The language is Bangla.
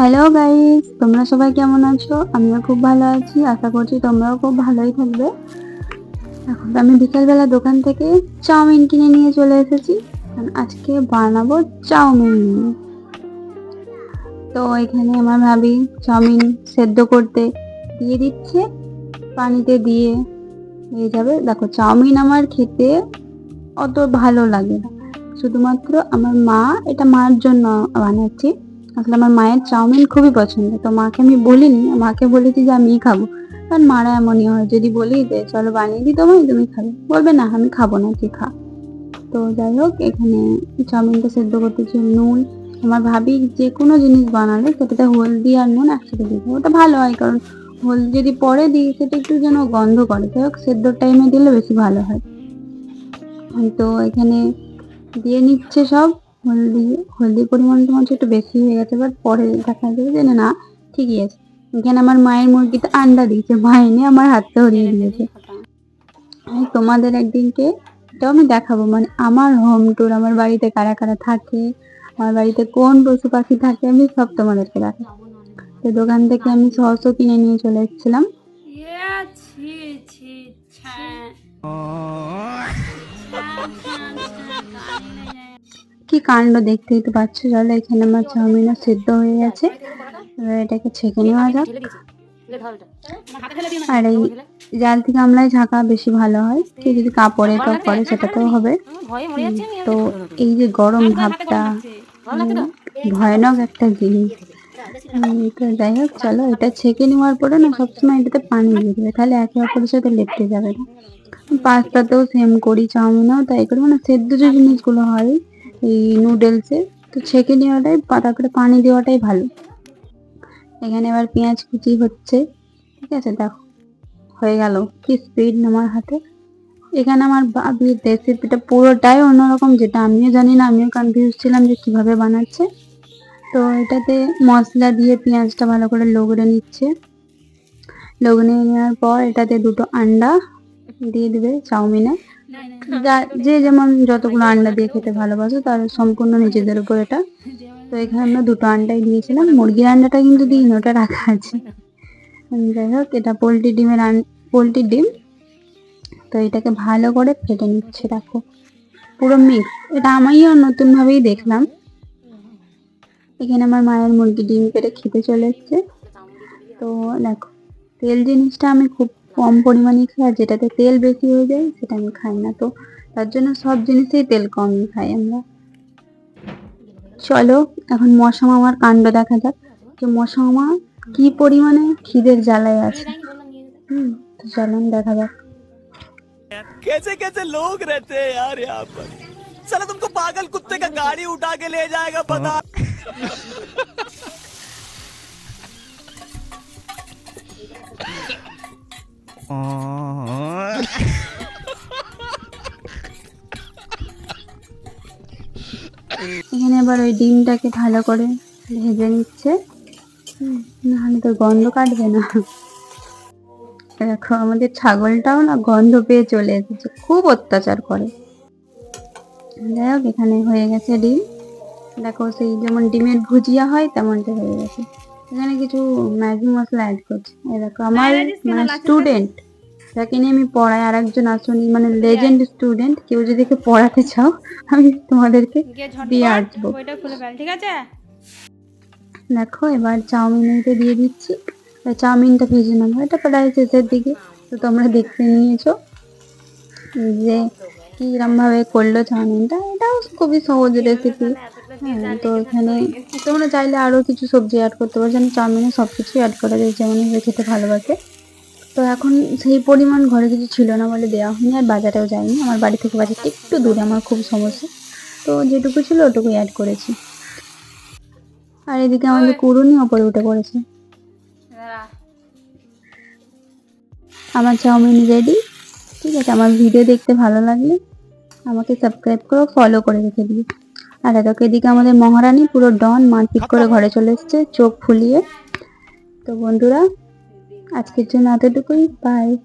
হ্যালো গাইস তোমরা সবাই কেমন আছো? আমিও খুব ভালো আছি। আশা করছি তোমরাও খুব ভালোই থাকবে। এখন আমি বিকালবেলা দোকান থেকে চাউমিন কিনে নিয়ে চলে এসেছি। আজকে বানাবো চাউমিন। তো এখানে আমার ভাবি চাউমিন সেদ্ধ করতে দিয়ে দিচ্ছে। পানিতে দিয়ে হয়ে যাবে। দেখো, চাউমিন আমার খেতে অত ভালো লাগে না। শুধুমাত্র আমার মা এটা মার জন্য বানাচ্ছি। আসলে আমার মায়ের চাউমিন খুবই পছন্দ। তো মাকে আমি বলিনি, মাকে বলেছি যে আমিই খাব। কারণ মারা এমনই হয়, যদি বলি যে চলো বানিয়ে দিই তোমায়, তুমি খাবে। বলবে না, আমি খাব না, তুই খা। তো যাই হোক, এখানে চাউমিনটা সেদ্ধ করতেছি নুন। আমার ভাবি যে কোনো জিনিস বানালে সেটাতে হলদি আর নুন একসাথে দিতে ওটা ভালো হয়, কারণ হলদি যদি পরে দিই, সেটা একটু যেন গন্ধ করে। যাই হোক সেদ্ধর টাইমে দিলে বেশি ভালো হয়। তো এখানে দিয়ে নিচ্ছে সব। হলদি হলদির পরিমাণটা মনে হচ্ছে একটু বেশি হয়ে গেছে বাট পরে দেখা যাবে যে না, ঠিকই আছে এখানে আমার মায়ের মুরগিতে আন্ডা দিয়েছে মা এনে আমার হাতে হরিয়ে দিয়েছে আমি তোমাদের একদিনকে এটাও আমি দেখাবো মানে আমার হোম ট্যুর আমার বাড়িতে কারা কারা থাকে আমার বাড়িতে কোন পশু পাখি থাকে আমি সব তোমাদেরকে দেখাবো তো দোকান থেকে আমি সসও কিনে নিয়ে চলে এসেছিলাম ইয়ে, ছি। কি কাণ্ড দেখতেই তো পাচ্ছ? চলো এখানে আমার চাউমিনও সিদ্ধ হয়ে গেছে। এবার এটাকে ছেঁকে নেওয়া যাক। আর এই জাল থেকে আমলায় ঝাঁকা বেশি ভালো হয়। কেউ যদি কাপড়ে তো করে, সেটাতেও হবে। তো এই যে গরম ভাবটা ভয়ানক একটা জিনিস। তো যাই হোক, চলো এটা ছেঁকে নেওয়ার পরে না, সবসময় এটাতে পানি দিয়ে দেবে। তাহলে একে অপরের সাথে লেপটে যাবে না। পাস্তাতেও সেম করি, চাউমিনও তাই করি। মানে সেদ্ধ যে জিনিসগুলো হয় এই নুডলসে তো ছেঁকে নেওয়াটাই করে পানি দেওয়াটাই ভালো। এখানে এবার পেঁয়াজ কুচি হচ্ছে। ঠিক আছে, দেখো, হয়ে গেল। কি স্পিড আমার হাতে। এখানে আমার বাবির রেসিপিটা পুরোটাই অন্যরকম, যেটা আমিও জানি না, আমিও কনফিউজ ছিলাম যে কীভাবে বানাচ্ছে। তো এটাতে মশলা দিয়ে পেঁয়াজটা ভালো করে লগড়ে নিচ্ছে। লগড়ে নেওয়ার পর এটাতে দুটো আন্ডা দিয়ে দেবে চাউমিনে যা- যে যেমন যতগুলো আন্ডা দিয়ে খেতে ভালোবাসো তার সম্পূর্ণ নিজেদের উপর এটা। তো এখানে আমরা দুটো আন্ডাই দিয়েছিলাম। মুরগির আন্ডাটা কিন্তু দিইনি ওটা রাখা আছে। যাই হোক এটা পোলট্রি ডিমের পোলট্রির ডিম। তো এটাকে ভালো করে ফেটে নিচ্ছে দেখো। পুরো মিক্স এটা আমিও নতুন ভাবেই দেখলাম। এখানে আমার মায়ের মুরগি ডিম পেড়ে খেতে চলে এসছে তো দেখো তেল জিনিসটা আমি খুব কম পরিমাণে খাই আর যেটাতে তেল বেশি হয়ে যায় সেটা আমি খাই না তো তার জন্য সব জিনিসেই তেল কমই খাই আমরা চলো এখন মশা মামার কাণ্ড দেখা যাক যে মশা মামা কি পরিমাণে খিদের জ্বালায় আছে হুম তো চলুন দেখা যাক कैसे कैसे लोग रहते हैं यार यहाँ पर साला तुमको पागल कुत्ते का गाड़ी उठा के ले जाएगा पता এখানে এবার ওই ডিমটাকে ভালো করে ভেজে নিচ্ছে। নাহলে তো গন্ধ কাটবে না। দেখো, আমাদের ছাগলটাও না গন্ধ পেয়ে চলে এসেছে। খুব অত্যাচার করে। যাই হোক, এখানে হয়ে গেছে ডিম। দেখো, সেই যেমন ডিমের ভুজিয়া হয়, তেমনটা হয়ে গেছে। এখানে কিছু ম্যাগি মশলা অ্যাড করছি। এই দেখো আমার মানে স্টুডেন্ট যাকে নিয়ে আমি পড়াই আর একজন আসুনি মানে লেজেন্ড স্টুডেন্ট কেউ যদি একে পড়াতে চাও আমি তোমাদেরকে দিয়ে আসব বইটা খুলে ফেল ঠিক আছে? দেখো এবার চাউমিনটা দিয়ে দিচ্ছি। চাউমিনটা ভেজে নেব। এটা প্রায় শেষের দিকে তো তোমরা দেখতে নিয়েছো যে কিরম ভাবে করল চাউমিনটা এটাও খুবই সহজ রেসিপি হ্যাঁ তো এখানে তোমরা চাইলে আরও কিছু সবজি অ্যাড করতে পারো। যেন চাউমিনে সব কিছু অ্যাড করা যায়, যেমন খেতে ভালোবাসে। তো এখন সেই পরিমাণ ঘরে কিছু ছিল না বলে দেওয়া হয়নি, আর বাজারেও যায়নি। আমার বাড়ি থেকে বাজারটা একটু দূরে, আমার খুব সমস্যা। তো যেটুকু ছিল ওটুকুই অ্যাড করেছি। আর এদিকে আমাদের কুরুনি ওপরে উঠে পড়েছে। আমার চাউমিন রেডি ঠিক আছে, আমার ভিডিও দেখতে ভালো লাগলে আমাকে সাবস্ক্রাইব করো ফলো করে রেখে দিও। আর দেখো এদিকে আমাদের মহারানী পুরো ডন মারপিট করে ঘরে চলে এসছে চোখ ফুলিয়ে। তো বন্ধুরা আজকের জন্য এতটুকুই। বাই